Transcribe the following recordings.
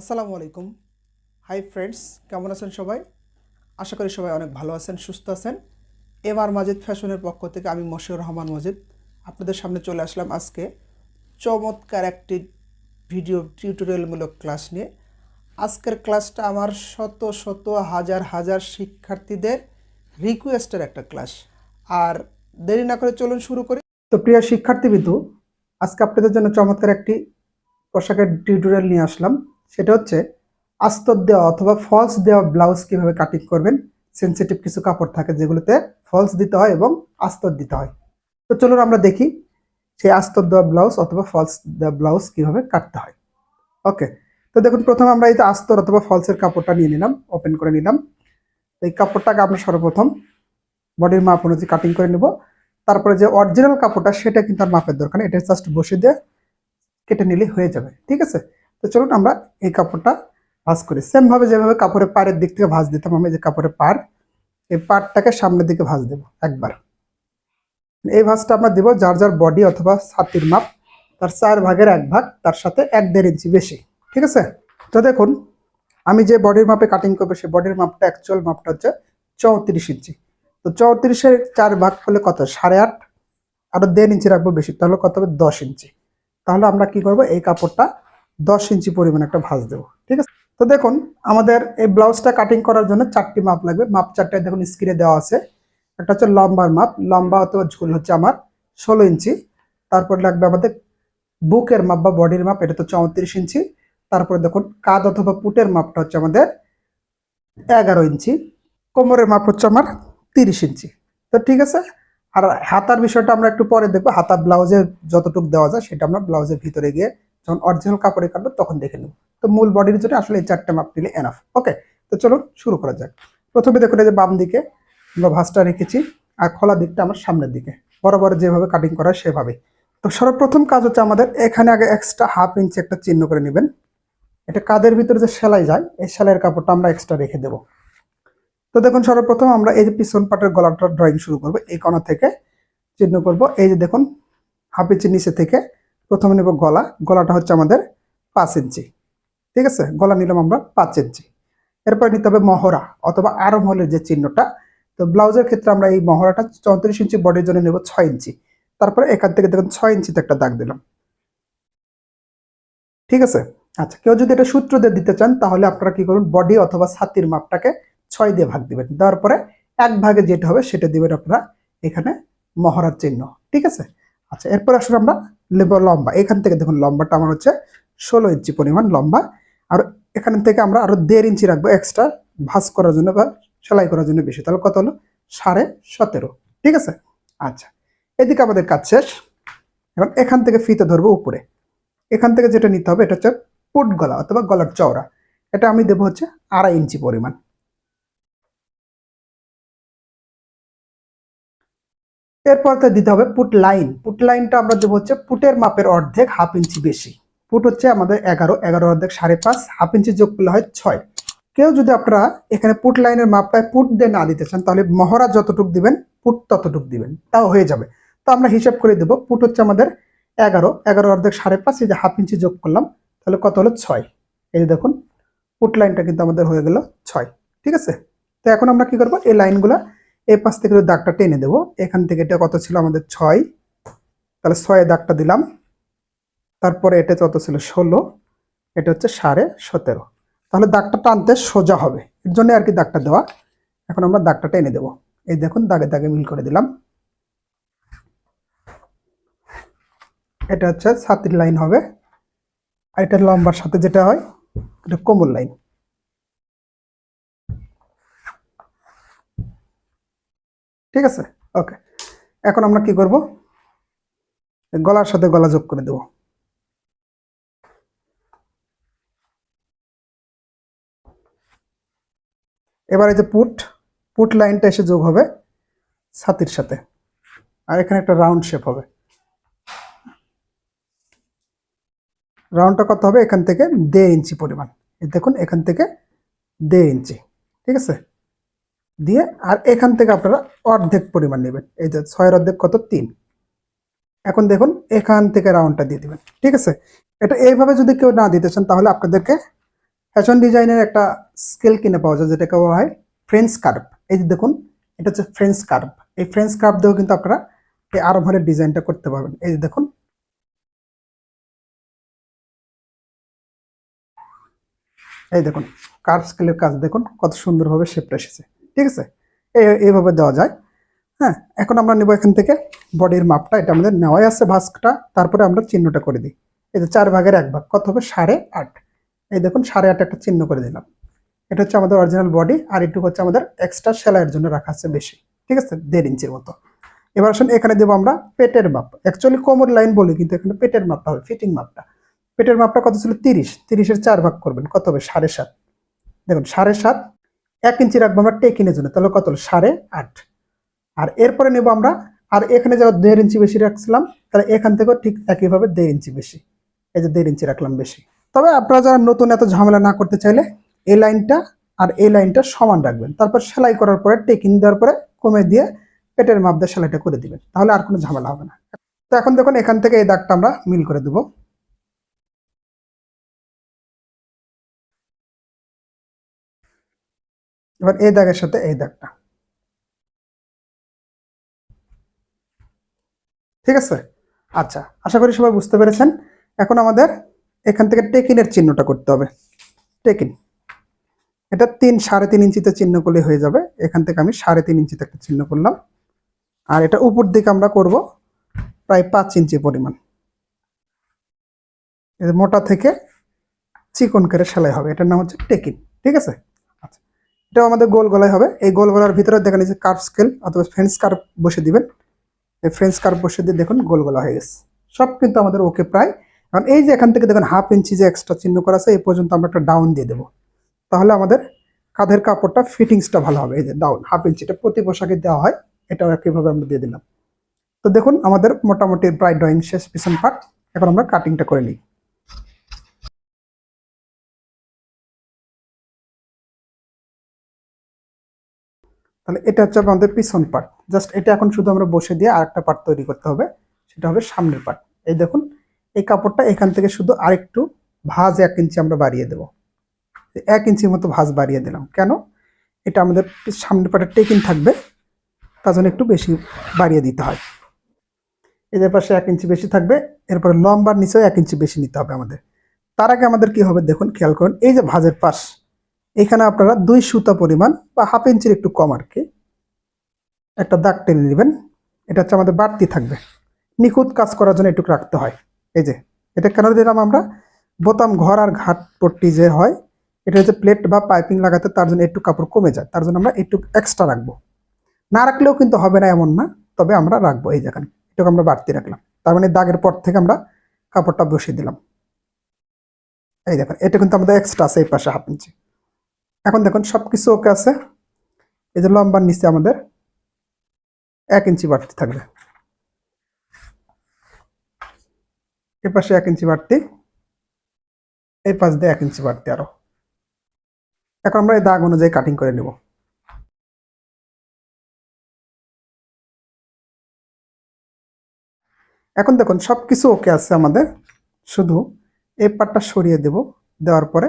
আসসালামু আলাইকুম। Hi friends কেমন আছেন সবাই? আশা করি সবাই অনেক ভালো আছেন, সুস্থ আছেন। এম আর মাজিদ ফ্যাশনের পক্ষ থেকে আমি মশিউর রহমান মজিদ আপনাদের সামনে চলে আসলাম আজকে চমৎকার একটি ভিডিও টিউটোরিয়ালমূলক ক্লাস নিয়ে। আজকের ক্লাসটা আমার শত শত হাজার হাজার শিক্ষার্থীদের রিকোয়েস্টের একটা ক্লাস। আর দেরি না করে চলুন শুরু করি। তো প্রিয় শিক্ষার্থীবৃন্দু, আজকে আপনাদের জন্য চমৎকার একটি পোশাকের টিউটোরিয়াল নিয়ে আসলাম। সেটা হচ্ছে আস্তর দেওয়া অথবা ফলস দেওয়া ব্লাউজ কীভাবে কাটিং করবেন? সেন্সিটিভ কিছু কাপড় থাকে যেগুলোতে ফলস দিতে হয় এবং আস্তর দিতে হয়। তো চলুন আমরা দেখি সেই আস্তর দেওয়া ব্লাউজ অথবা ফলস দেওয়া ব্লাউজ কীভাবে কাটতে হয়। ওকে তো দেখুন, প্রথমে আমরা এই যে আস্তর অথবা ফলসের কাপড়টা নিয়ে নিলাম ওপেন করে নিলাম। এই কাপড়টাকে আমরা সর্বপ্রথম বডির মাপ অনুযায়ী কাটিং করে নেব। তারপরে যে অরিজিনাল কাপড়টা, সেটা কিন্তু আর মাপের দরকার এটা জাস্ট বসে দিয়ে কেটে নিলে হয়ে যাবে, ঠিক আছে? তো চলুন আমরা এই কাপড়টা ভাঁজ করি। সেম ভাবে যেভাবে কাপড়ের পাড়ের দিক থেকে ভাঁজ দিতাম, আমি যে কাপড়ের পাড়, এই পাড়টাকে সামনের দিকে ভাঁজ দেব একবার। এই ভাঁজটা আমরা দেব যার যার বডি অথবা ছাতির মাপ, তার চার ভাগের এক ভাগ, তার সাথে এক দেড় ইঞ্চি বেশি। ঠিক আছে? তো দেখুন, আমি যে বডির মাপে কাটিং করব সেই বডির মাপটা অ্যাকচুয়াল মাপটা হচ্ছে চৌত্রিশ ইঞ্চি। তো চৌত্রিশের চার ভাগ করলে কত? সাড়ে আট। আরও দেড় ইঞ্চি রাখব বেশি, তাহলে কত হবে? দশ ইঞ্চি। তাহলে আমরা কি করব? এই কাপড়টা দশ ইঞ্চি পরিমাণ একটা ভাঁজ দেবো, ঠিক আছে? তো দেখুন, আমাদের এই ব্লাউজটা কাটিং করার জন্য চারটি মাপ লাগবে। মাপ চারটায় দেখুন স্ক্রিনে দেওয়া আছে। একটা হচ্ছে লম্বার মাপ। লম্বা অথবা ঝুল হচ্ছে আমার ষোলো ইঞ্চি। তারপর লাগবে আমাদের বুকের মাপ বা বডির মাপ, এটা তো চৌত্রিশ ইঞ্চি। তারপরে দেখুন, কাঁধ অথবা পুটের মাপটা হচ্ছে আমাদের এগারো ইঞ্চি। কোমরের মাপ হচ্ছে আমার তিরিশ ইঞ্চি। তো ঠিক আছে? আর হাতার বিষয়টা আমরা একটু পরে দেখব। হাতা ব্লাউজে যতটুকু দেওয়া যায়, সেটা আমরা ব্লাউজের ভিতরে গিয়ে যখন অরিজিনাল কাপড়ে কাটবো, তখন দেখে নেব। তো মূল বডির জন্য আসলে এই চারটে মাপ নিলে এনাফ ওকে তো চলুন শুরু করা যাক। প্রথমে দেখুন এই যে বাম দিকে, আমরা ভাঁজটা রেখেছি, আর খোলা দিকটা আমার সামনের দিকে। বরাবর যেভাবে কাটিং করা সেভাবে তো সর্বপ্রথম কাজ হচ্ছে আমাদের এখানে আগে এক্সট্রা হাফ ইঞ্চি একটা চিহ্ন করে নেবেন। এটা কাদের ভিতরে যে সেলাই যায়, এই সেলাইয়ের কাপড়টা আমরা এক্সট্রা রেখে দেবো। তো দেখুন সর্বপ্রথম আমরা এই যে পিছন পাটের গলাটা ড্রয়িং শুরু করব। এই কোণা থেকে চিহ্ন করব। এই যে দেখুন হাফ ইঞ্চি নিচে থেকে প্রথমে নেব গলা। গলাটা হচ্ছে আমাদের পাঁচ ইঞ্চি। ঠিক আছে? গলা নিলাম আমরা পাঁচ ইঞ্চি। এরপর নিতে হবে মহড়া অথবা আরম হলের যে চিহ্নটা। তো ব্লাউজের ক্ষেত্রে আমরা এই মহড়াটা চৌত্রিশ ইঞ্চি বডির জন্য নেব ছয় ইঞ্চি। তারপরে এখান থেকে দেখুন ছয় ইঞ্চিতে একটা দাগ দিলাম। ঠিক আছে? আচ্ছা কেউ যদি এটা সূত্র দিয়ে দিতে চান, তাহলে আপনারা কি করুন বডি অথবা ছাতির মাপটাকে ছয় দিয়ে ভাগ দিবেন। দেওয়ার পরে এক ভাগে যেটা হবে, সেটা দিবেন আপনারা এখানে মহড়ার চিহ্ন। ঠিক আছে? আচ্ছা এরপর আসলে আমরা লম্বা। এখান থেকে দেখুন, লম্বাটা আমার হচ্ছে ষোলো ইঞ্চি পরিমাণ লম্বা। আর এখান থেকে আমরা আরও দেড় ইঞ্চি রাখব এক্সট্রা ভাঁজ করার জন্য বা সেলাই করার জন্য বেশি। তাহলে কত হলো? সাড়ে সতেরো। ঠিক আছে? আচ্ছা। এদিকে আমাদের কাজ শেষ। এখন এখান থেকে ফিতে ধরবো উপরে। এখান থেকে যেটা নিতে হবে, এটা হচ্ছে পুট গলা অথবা গলার চওড়া। এটা আমি দেবো হচ্ছে আড়াই ইঞ্চি পরিমাণ। এরপর তো দিতে হবে পুট লাইন পুট লাইনটা আমরা দেবো হচ্ছে পুটের মাপের অর্ধেক হাফ ইঞ্চি বেশি। পুট হচ্ছে আমাদের এগারো এগারো অর্ধেক সাড়ে পাঁচ হাফ ইঞ্চি যোগ করলে হয় ছয়। কেউ যদি আপনারা এখানে পুট লাইনের মাপটায় পুট দিয়ে না দিতে চান, তাহলে মহড়া যতটুক দিবেন পুট ততটুক দিবেন। তাও হয়ে যাবে। তো আমরা হিসাব করে দেবো পুট হচ্ছে আমাদের এগারো এগারো অর্ধেক সাড়ে পাঁচ, এই যে হাফ ইঞ্চি যোগ করলাম, তাহলে কত হলো ছয়? এই যে দেখুন পুট লাইনটা কিন্তু আমাদের হয়ে গেল ছয়। ঠিক আছে? তো এখন আমরা কি করব? এই লাইনগুলা এই পাশ থেকে দাগটা টেনে দেবো। এখান থেকে এটা কত ছিল আমাদের ছয়। তাহলে ছয়ে দাগটা দিলাম। তারপরে এটা কত ছিল? ষোলো। এটা হচ্ছে সাড়ে সতেরো। তাহলে দাগটা টানতে সোজা হবে। এর জন্য আর কি দাগটা দেওয়া। এখন আমরা দাগটা টেনে দেবো। এই দেখুন, দাগে দাগে মিল করে দিলাম। এটা হচ্ছে ছাতির লাইন হবে। আর এটা লম্বার সাথে যেটা হয়, এটা কোমল লাইন। ঠিক আছে? ওকে এখন আমরা কি করব? গলার সাথে গলা যোগ করে দেব। এবার এই যে পুট পুট লাইনটা এসে যোগ হবে ছাতির সাথে। আর এখানে একটা রাউন্ড শেপ হবে। রাউন্ডটা কত হবে? এখান থেকে দেড় ইঞ্চি পরিমাণ। দেখুন, এখান থেকে দেড় ইঞ্চি। ঠিক আছে? দিয়ে আর এখান থেকে আপনারা অর্ধেক পরিমাণ নেবেন। এই যে ছয়ের অর্ধেক কত? তিন। এখন দেখুন, এখান থেকে রাউন্ডটা দিয়ে দেবেন, ঠিক আছে? এটা এইভাবে যদি কেউ না দিতে চান, তাহলে আপনাদেরকে ফ্যাশন ডিজাইনের একটা স্কেল কিনে পাওয়া যায়, যেটাকে বলা হয় ফ্রেঞ্চ কার্ভ এই যে দেখুন, এটা হচ্ছে ফ্রেঞ্চ কার্ভ এই ফ্রেঞ্চ কার্ভ দিয়েও কিন্তু আপনারা এই আরমহলের ডিজাইনটা করতে পারবেন। এই যে দেখুন। এই দেখুন কার্ভ স্কেলের কাজ দেখুন, কত সুন্দরভাবে শেপটা এসেছে। ঠিক আছে? এই এইভাবে দেওয়া যায়। হ্যাঁ এখন আমরা নেব এখান থেকে বডির মাপটা, এটা আমাদের নেওয়াই আছে ভাস্কটা, তারপরে আমরা চিহ্নটা করে দিই। এই যে চার ভাগের এক ভাগ, কত হবে? সাড়ে আট। এই দেখুন, সাড়ে আট একটা চিহ্ন করে দিলাম। এটা হচ্ছে আমাদের অরিজিনাল বডি আর একটু হচ্ছে আমাদের এক্সট্রা সেলাইয়ের জন্য রাখা আছে বেশি। ঠিক আছে? দেড় ইঞ্চির মতো। এবার আসুন, এখানে দেবো আমরা পেটের মাপ। অ্যাকচুয়ালি কোমর লাইন বলি, কিন্তু এখানে পেটের মাপটা হবে ফিটিং মাপটা। পেটের মাপটা কত ছিল? তিরিশ। তিরিশের চার ভাগ করবেন, কত হবে? সাড়ে সাত। দেখুন, সাড়ে সাত এক ইঞ্চি রাখব আমরা টেকিনের জন্য, তাহলে কত সাড়ে আট। আর এরপরে নেব আমরা, আর এখানে যাওয়া দেড় ইঞ্চি বেশি রাখছিলাম, তাহলে এখান থেকেও ঠিক একইভাবে দেড় ইঞ্চি বেশি, এই যে দেড় ইঞ্চি রাখলাম বেশি। তবে আপনারা যারা নতুন এত ঝামেলা না করতে চাইলে এই লাইনটা আর এই লাইনটা সমান রাখবেন। তারপর সেলাই করার পরে, টেকিং দেওয়ার পরে কমে দিয়ে পেটের মাপ দিয়ে সেলাইটা করে দিবেন, তাহলে আর কোনো ঝামেলা হবে না। তো এখন দেখুন, এখান থেকে এই দাগটা আমরা মিল করে দেবো। এবার এই দাগের সাথে এই দাগটা। ঠিক আছে? আচ্ছা আশা করি সবাই বুঝতে পেরেছেন। এখন আমাদের এখান থেকে টেকিনের চিহ্নটা করতে হবে। টেকিন। এটা তিন, সাড়ে তিন ইঞ্চিতে চিহ্ন করলে হয়ে যাবে। এখান থেকে আমি সাড়ে তিন ইঞ্চিতে একটা চিহ্ন করলাম। আর এটা উপর দিকে আমরা করব প্রায় পাঁচ ইঞ্চি পরিমাণ। মোটা থেকে চিকন করে সেলাই হবে। এটার নাম হচ্ছে টেকিন। ঠিক আছে? এটাও আমাদের গোল গলায় হবে। এই গোল গলার ভিতরে দেখেন যে কার্ভ স্কেল অথবা ফ্রেন্স কার্ভ বসে দিবেন। এই ফ্রেঞ্চ কার্ভ বসে দিয়ে দেখুন গোল গলা হয়ে গেছে। সব কিন্তু আমাদের ওকে প্রায়। কারণ এই যে এখান থেকে দেখুন হাফ ইঞ্চি যে এক্সট্রা চিহ্ন করা আছে, এই পর্যন্ত আমরা একটা ডাউন দিয়ে দেবো। তাহলে আমাদের কাঁধের কাপড়টা ফিটিংসটা ভালো হবে। এই যে ডাউন হাফ ইঞ্চিটা প্রতি পোশাকে দেওয়া হয়। এটাও একইভাবে আমরা দিয়ে দিলাম। তো দেখুন আমাদের মোটামুটি প্রায় ড্রয়িং শেষ, পিছন পার্ট এখন আমরা কাটিংটা করে নিই। তাহলে এটা হচ্ছে আমাদের পিছন পার্ট জাস্ট এটা এখন শুধু আমরা বসে দিয়ে আরেকটা পার্ট তৈরি করতে হবে, সেটা হবে সামনের পার্ট এই দেখুন, এই কাপড়টা এখান থেকে শুধু আরেকটু ভাঁজ এক ইঞ্চি আমরা বাড়িয়ে দেব। এক ইঞ্চির মতো ভাঁজ বাড়িয়ে দিলাম। কেন? এটা আমাদের সামনের পার্টে টেকিং থাকবে, তার জন্য একটু বেশি বাড়িয়ে দিতে হয়। এদের পাশে এক ইঞ্চি বেশি থাকবে, এরপরে লম্বার নিচেও এক ইঞ্চি বেশি নিতে হবে আমাদের। তার আগে আমাদের কি হবে দেখুন, খেয়াল করুন, এই যে ভাঁজের পাশ এখানে আপনারা দুই সুতা পরিমাণ বা হাফ ইঞ্চির একটু কম আর কি একটা দাগ টেনে নেবেন। এটা হচ্ছে আমাদের বাড়তি থাকবে। নিখুঁত কাজ করার জন্য একটু রাখতে হয়। এই যে, এটা কেন দিলাম আমরা? বোতাম, ঘর আর ঘাট পট্টি যে হয়, এটা হচ্ছে প্লেট বা পাইপিং লাগাতে তার জন্য একটু কাপড় কমে যায়। তার জন্য আমরা একটু এক্সট্রা রাখব। না রাখলেও কিন্তু হবে না এমন না, তবে আমরা রাখব। এই যেখানে এটুকু আমরা বাড়তি রাখলাম। তার মানে দাগের পর থেকে আমরা কাপড়টা বসিয়ে দিলাম। এই দেখেন, এটা কিন্তু আমাদের এক্সট্রা আছে এই পাশে হাফ ইঞ্চি। এখন দেখুন সব কিছু ওকে আছে। এই যে লম্বার নিচে আমাদের এক ইঞ্চি বাড়তি থাকবে। এ পাশে এক ইঞ্চি বাড়তি, এই পাশ দিয়ে এক ইঞ্চি বাড়তি আরও। এখন আমরা এই দাগ অনুযায়ী কাটিং করে নেব। এখন দেখুন সব কিছু ওকে আছে আমাদের। শুধু এই পাটটা সরিয়ে দেব, দেওয়ার পরে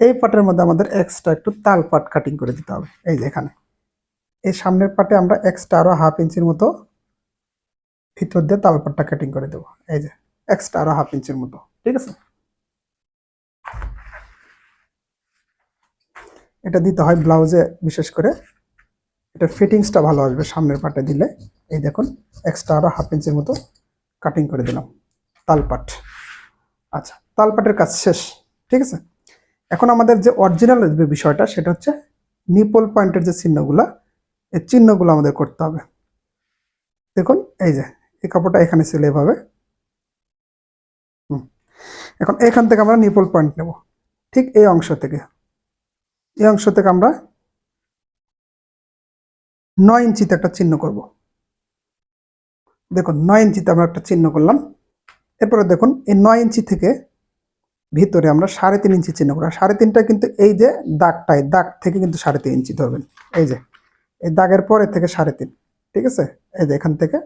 এই পাটের মধ্যে আমাদের এক্সট্রা একটু তাল পাট কাটিং করে দিতে হবে। এই যে এখানে। এই সামনের পাটে আমরা এক্সট্রা আরও হাফ ইঞ্চির মতো ভিতর দিয়ে তাল পাটটা কাটিং করে দেবো। এই যে এক্সট্রা আরও হাফ ইঞ্চির মতো, ঠিক আছে? এটা দিতে হয় ব্লাউজে বিশেষ করে। এটা ফিটিংসটা ভালো আসবে সামনের পাটে দিলে। এই দেখুন এক্সট্রা আরও হাফ ইঞ্চির মতো কাটিং করে দিলাম। তালপাট আচ্ছা তালপাটের কাজ শেষ, ঠিক আছে? এখন আমাদের যে অরিজিনাল যে বিষয়টা, সেটা হচ্ছে নিপল পয়েন্টের যে চিহ্নগুলা, এই চিহ্নগুলো আমাদের করতে হবে। দেখুন, এই যে, এই কাপড়টা এখানে ছিল এভাবে। এখন এখান থেকে আমরা নিপল পয়েন্ট নেব। ঠিক এই অংশ থেকে। এই অংশ থেকে আমরা নয় ইঞ্চিতে একটা চিহ্ন করব। দেখুন, নয় ইঞ্চিতে আমরা একটা চিহ্ন করলাম। এরপরে দেখুন, এই নয় ইঞ্চি থেকে ভিতরে আমরা সাড়ে তিন ইঞ্চি চিহ্ন করি। সাড়ে তিনটা কিন্তু এই যে দাগটাই, দাগ থেকে কিন্তু সাড়ে তিন ইঞ্চি ধরবেন। এই যে, এই দাগের পরে থেকে সাড়ে তিন, ঠিক আছে? এই যে এখান থেকে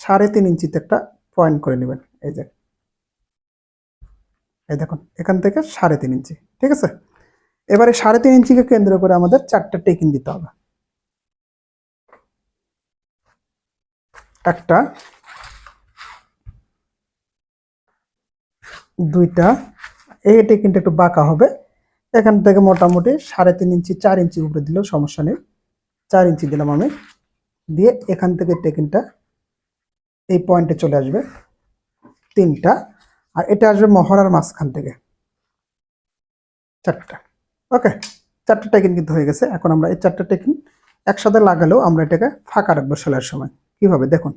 সাড়ে তিন ইঞ্চিতে একটা পয়েন্ট করে নেবেন। এই যে, এই দেখুন, এখান থেকে সাড়ে তিন ইঞ্চি, ঠিক আছে? এবারে সাড়ে তিন ইঞ্চিকে কেন্দ্র করে আমাদের চারটা টেকিন দিতে হবে। একটা, দুইটা এই টেকিনটা একটু বাঁকা হবে। এখান থেকে মোটামুটি সাড়ে তিন ইঞ্চি, চার ইঞ্চি উপরে দিলেও সমস্যা নেই। চার ইঞ্চি দিলাম আমি। দিয়ে এখান থেকে টেকিনটা এই পয়েন্টে চলে আসবে তিনটা। আর এটা আসবে মহড়ার মাঝখান থেকে। চারটা। ওকে, চারটা টেকিন কিন্তু হয়ে গেছে। এখন আমরা এই চারটা টেকিন একসাথে লাগালেও আমরা এটাকে ফাঁকা রাখব সেলাইয়ের সময়। কীভাবে? দেখুন।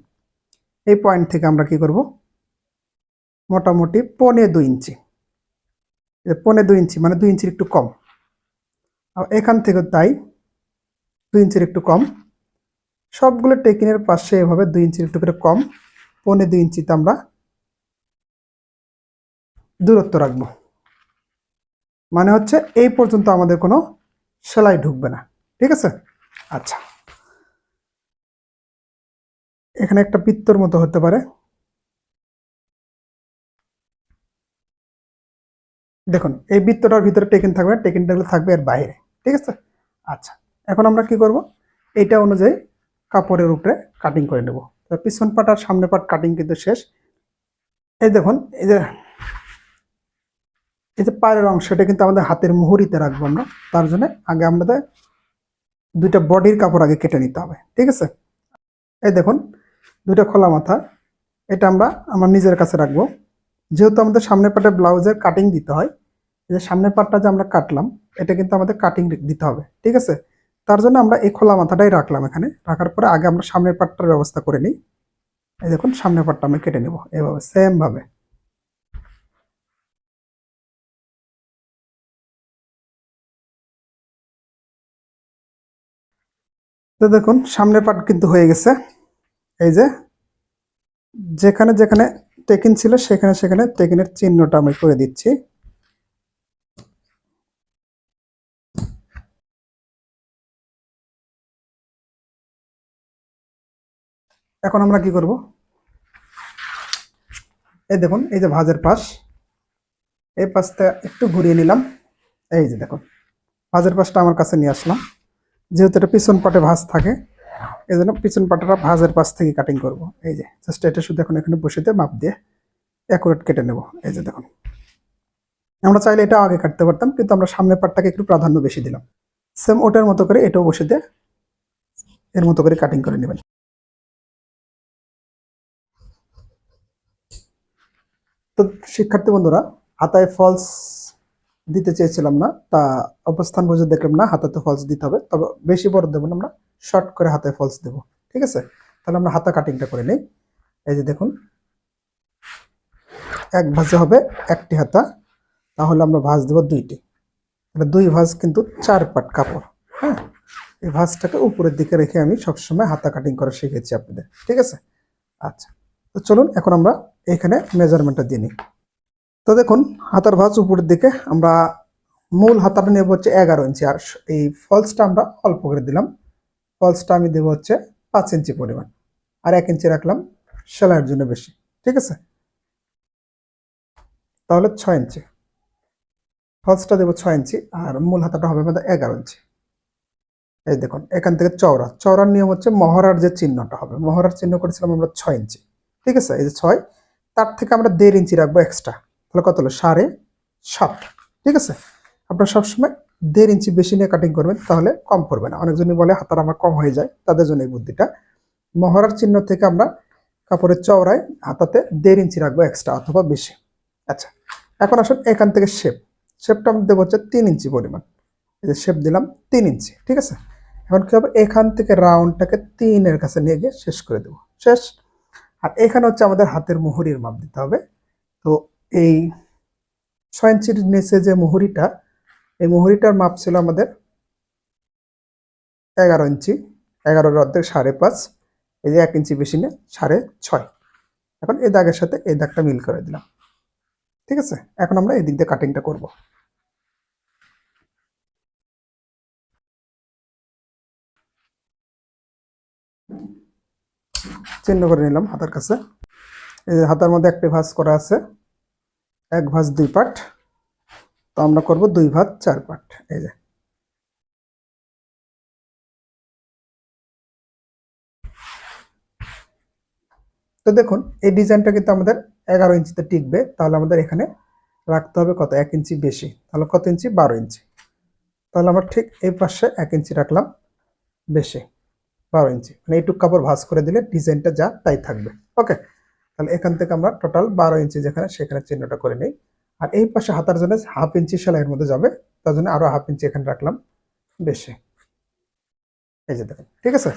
এই পয়েন্ট থেকে আমরা কি করব? মোটামুটি পনে দুই ইঞ্চি। পনে দুই ইঞ্চি মানে দুই ইঞ্চির একটু কম। এখান থেকে তাই দুই ইঞ্চির একটু কম। সবগুলো টেকিনের পাশে এভাবে দুই ইঞ্চির একটু করে কম। পনে দুই ইঞ্চিতে আমরা দূরত্ব রাখব। মানে হচ্ছে এই পর্যন্ত আমাদের কোনো সেলাই ঢুকবে না। ঠিক আছে? আচ্ছা। এখানে একটা পিত্তর মতো হতে পারে। দেখুন, এই বৃত্তটার ভিতরে টেকিন থাকবে টেকিনটাগুলো থাকবে এর বাইরে, ঠিক আছে? আচ্ছা এখন আমরা কি করব? এইটা অনুযায়ী কাপড়ের উপরে কাটিং করে নেব। পিছন পাট আর সামনে পাট কাটিং কিন্তু শেষ। এই দেখুন, এই যে এই যে পায়ের অংশটা কিন্তু আমাদের হাতের মুহুরিতে রাখব আমরা। তার জন্য আগে আমাদের দুইটা বডির কাপড় আগে কেটে নিতে হবে, ঠিক আছে? এই দেখুন, দুইটা খোলা মাথা, এটা আমরা, আমার নিজের কাছে রাখব। যেহেতু আমাদের সামনের পাটে ব্লাউজের কাটিং দিতে হয় যে সামনের পাটটা যে আমরা কাটলাম, এটা কিন্তু আমাদের কাটিং দিতে হবে, ঠিক আছে? তার জন্য আমরা এই খোলা মাথাটাই রাখলাম এখানে, রাখার পরে আগে আমরা সামনের পাটটার ব্যবস্থা করে নিই। এই দেখুন, সামনের পাটটা আমি কেটে নেব, এভাবে সেম ভাবে তো দেখুন, সামনের পাট কিন্তু হয়ে গেছে। এই যে, যেখানে যেখানে টেকিন ছিল, সেখানে সেখানে টেকিনের চিহ্নটা আমি করে দিচ্ছি। এখন আমরা কি করব? এই দেখুন, এই যে ভাজের পাশ, এই পাশটা একটু ঘুরিয়ে নিলাম। এই যে দেখুন, ভাজের পাশটা আমার কাছে নিয়ে আসলাম। যেহেতু এটা পিছন পাটে ভাঁজ থাকে এই জন্য পিছন পাটাটা ভাঁজের পাশ থেকে কাটিং করব। এই যে জাস্ট এটা শুধু এখন এখানে বসে দিয়ে মাপ দিয়ে অ্যাকুরেট কেটে নেব। এই যে দেখুন। আমরা চাইলে এটা আগে কাটতে পারতাম, কিন্তু আমরা সামনের পাটটাকে একটু প্রাধান্য বেশি দিলাম। সেম ওটার মতো করে এটাও বসে দিয়ে এর মতো করে কাটিং করে নেবেন। তো শিক্ষার্থী বন্ধুরা, হাতায় ফলস দিতে চেয়েছিলাম না, তা অবস্থান বুঝে দেখলাম না, হাতাতে ফলস দিতে হবে, তবে বেশি বড় দেবো না আমরা। শর্ট করে হাতায় ফলস দেবো, ঠিক আছে? তাহলে আমরা হাতা কাটিংটা করে নিই। এই যে দেখুন, এক ভাজে হবে একটি হাতা, তাহলে আমরা ভাঁজ দেবো দুইটি। তাহলে দুই ভাঁজ কিন্তু চার পাট কাপড় হ্যাঁ? এই ভাঁজটাকে উপরের দিকে রেখে আমি সবসময় হাতা কাটিং করা শিখেছি আপনাদের, ঠিক আছে? আচ্ছা তো চলুন এখন আমরা এখানে মেজারমেন্টটা দিয়ে নিই। তো দেখুন, হাতার ভাঁজ উপরের দিকে আমরা মূল হাতাটা নেব হচ্ছে এগারো ইঞ্চি, আর এই ফলসটা আমরা অল্প করে দিলাম। ফলসটা আমি দেবো হচ্ছে পাঁচ ইঞ্চি পরিমাণ। আর এক ইঞ্চি রাখলাম সেলাইয়ের জন্য বেশি, ঠিক আছে? তাহলে ছয় ইঞ্চি। ফলসটা দেবো ছয় ইঞ্চি, আর মূল হাতাটা হবে আমাদের এগারো ইঞ্চি। এই দেখুন, এখান থেকে চওড়া। চওড়ার নিয়ম হচ্ছে মহড়ার যে চিহ্নটা হবে, মহড়ার চিহ্ন করেছিলাম আমরা ছয় ইঞ্চি, ঠিক আছে? এই যে ছয়, তার থেকে আমরা দেড় ইঞ্চি রাখব এক্সট্রা তাহলে কত হলো? সাড়ে সাত, ঠিক আছে? আপনার সবসময় দেড় ইঞ্চি বেশি নিয়ে কাটিং করবেন, তাহলে কম পড়বে না। অনেকজনই বলে হাতার আমার কম হয়ে যায়, তাদের জন্য এই বুদ্ধিটা। মহড়ার চিহ্ন থেকে আমরা কাপড়ের চওড়ায় হাতাতে দেড় ইঞ্চি রাখব এক্সট্রা অথবা বেশি। আচ্ছা এখন আসুন এখান থেকে শেপ শেপটা আমি দেবো হচ্ছে তিন ইঞ্চি পরিমাণ। এই যে শেপ দিলাম তিন ইঞ্চি, ঠিক আছে? এখন কী হবে? এখান থেকে রাউন্ডটাকে তিনের কাছে নিয়ে গিয়ে শেষ করে দেবো। শেষ। আর এখানে হচ্ছে আমাদের হাতের মুহুরির মাপ দিতে হবে। তো এই ছয় ইঞ্চির নিচে যে মুহুরিটা এই মুহুরিটার মাপ ছিল আমাদের এগারো ইঞ্চি, এগারোর অর্ধেক সাড়ে পাঁচ, এই যে এক ইঞ্চি বেশি নিয়ে সাড়ে ছয়। এখন এই দাগের সাথে এই দাগটা মিল করে দিলাম। ঠিক আছে? এখন আমরা এই দিক দিয়ে কাটিংটা করব। চিহ্ন করে নিলাম হাতার কাছে। হাতার মধ্যে একটি ভাঁজ করা আছে, এক ভাঁজ দুই পাট তো আমরা করব দুই ভাগ চার পাট, এই যে। তো দেখুন, এই ডিজাইনটা কিন্তু আমাদের এগারো ইঞ্চিতে টিকবে, তাহলে আমাদের এখানে রাখতে হবে কত? এক ইঞ্চি বেশি, তাহলে কত ইঞ্চি? বারো ইঞ্চি। তাহলে আমরা ঠিক এই পাশে এক ইঞ্চি রাখলাম, বেশি, বারো ইঞ্চি। মানে এইটুক কাপড় ভাঁজ করে দিলে ডিজাইনটা যা তাই থাকবে। ওকে, তাহলে এখান থেকে আমরা টোটাল বারো ইঞ্চি যেখানে সেখানে চিহ্নটা করে নিই। আর এই পাশে হাতার জন্য হাফ ইঞ্চি সেলাইয়ের মধ্যে যাবে। তার জন্য আরও হাফ ইঞ্চি এখানে রাখলাম বেশি। এই যে দেখেন, ঠিক আছে?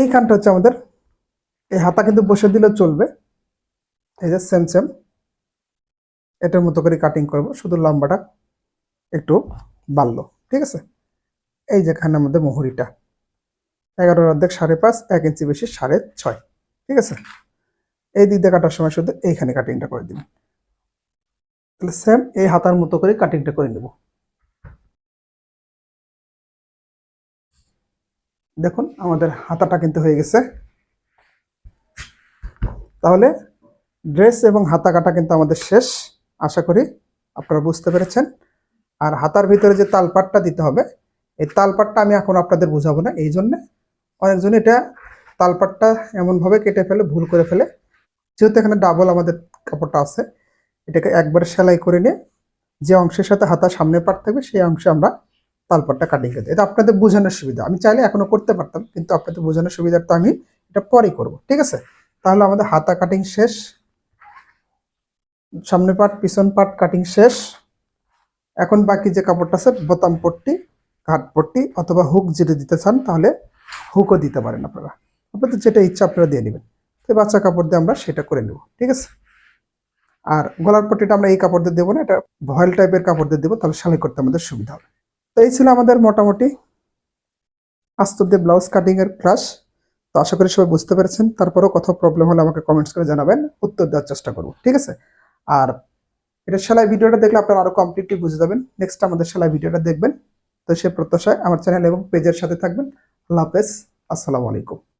এইখানটা হচ্ছে আমাদের, এই হাতা কিন্তু বসে দিলে চলবে। এই যে সেম সেম এটার মতো করে কাটিং করব, শুধু লম্বাটা একটু বাড়লো, ঠিক আছে? এই যেখানে আমাদের মোহরিটা। এগারোর অর্ধেক সাড়ে পাঁচ, এক ইঞ্চি বেশি সাড়ে ছয়, ঠিক আছে? এই দিক দিয়ে কাটার সময় শুধু এইখানে কাটিংটা করে দিন তাহলে সেম এই হাতার মতো করে কাটিংটা করে নেব। দেখুন, আমাদের হাতাটা কিন্তু হয়ে গেছে। তাহলে ড্রেস এবং হাতা কাটা কিন্তু আমাদের শেষ। আশা করি আপনারা বুঝতে পেরেছেন। আর হাতার ভিতরে যে তালপাটটা দিতে হবে, এই তালপাটটা আমি এখন আপনাদের বুঝাবো না, এই জন্যে অনেকজন এটা তালপাটটা এমনভাবে কেটে ফেলে, ভুল করে ফেলে। যেহেতু এখানে ডাবল আমাদের কাপড়টা আছে এটাকে একবারে সেলাই করে নিয়ে যে অংশের সাথে হাতা সামনে পাট থাকবে, সেই অংশে আমরা তালপাটটা কাটিং করে দিই এটা আপনাদের বোঝানোর সুবিধা। আমি চাইলে এখনও করতে পারতাম, কিন্তু আপনাদের বোঝানোর সুবিধার তো আমি এটা পরেই করব, ঠিক আছে? তাহলে আমাদের হাতা কাটিং শেষ। সামনে পাট, পিছন পাট কাটিং শেষ। এখন বাকি যে কাপড়টা আছে, বোতাম পট্টি, ঘাট পট্টি অথবা হুক যদি দিতে চান, তাহলে হুকও দিতে পারেন আপনারা। আপনাদের যেটা ইচ্ছা, আপনারা দিয়ে নেবেন। তো বাচ্চা কাপড় দিয়ে আমরা সেটা করে নেব, ঠিক আছে? আর গলার পট্টিটা আমরা এই কাপড় দিয়ে দেবো না, এটা ভয়েল টাইপের কাপড় দিয়ে দেবো, তাহলে সেলাই করতে আমাদের সুবিধা হবে। তো এই ছিল আমাদের মোটামুটি আস্তর দিয়ে ব্লাউজ কাটিং এর ক্লাস তো আশা করি সবাই বুঝতে পেরেছেন। তারপরেও কোথাও প্রবলেম হলে আমাকে কমেন্টস করে জানাবেন, উত্তর দেওয়ার চেষ্টা করব, ঠিক আছে? আর এটা সেলাই ভিডিওটা দেখলে আপনারা আরও কমপ্লিটলি বুঝে যাবেন। নেক্সট আমাদের সেলাই ভিডিওটা দেখবেন। তো সে প্রত্যাশায় আমার চ্যানেল এবং পেজের সাথে থাকবেন। আল্লাহ হাফেজ। আসসালামু আলাইকুম।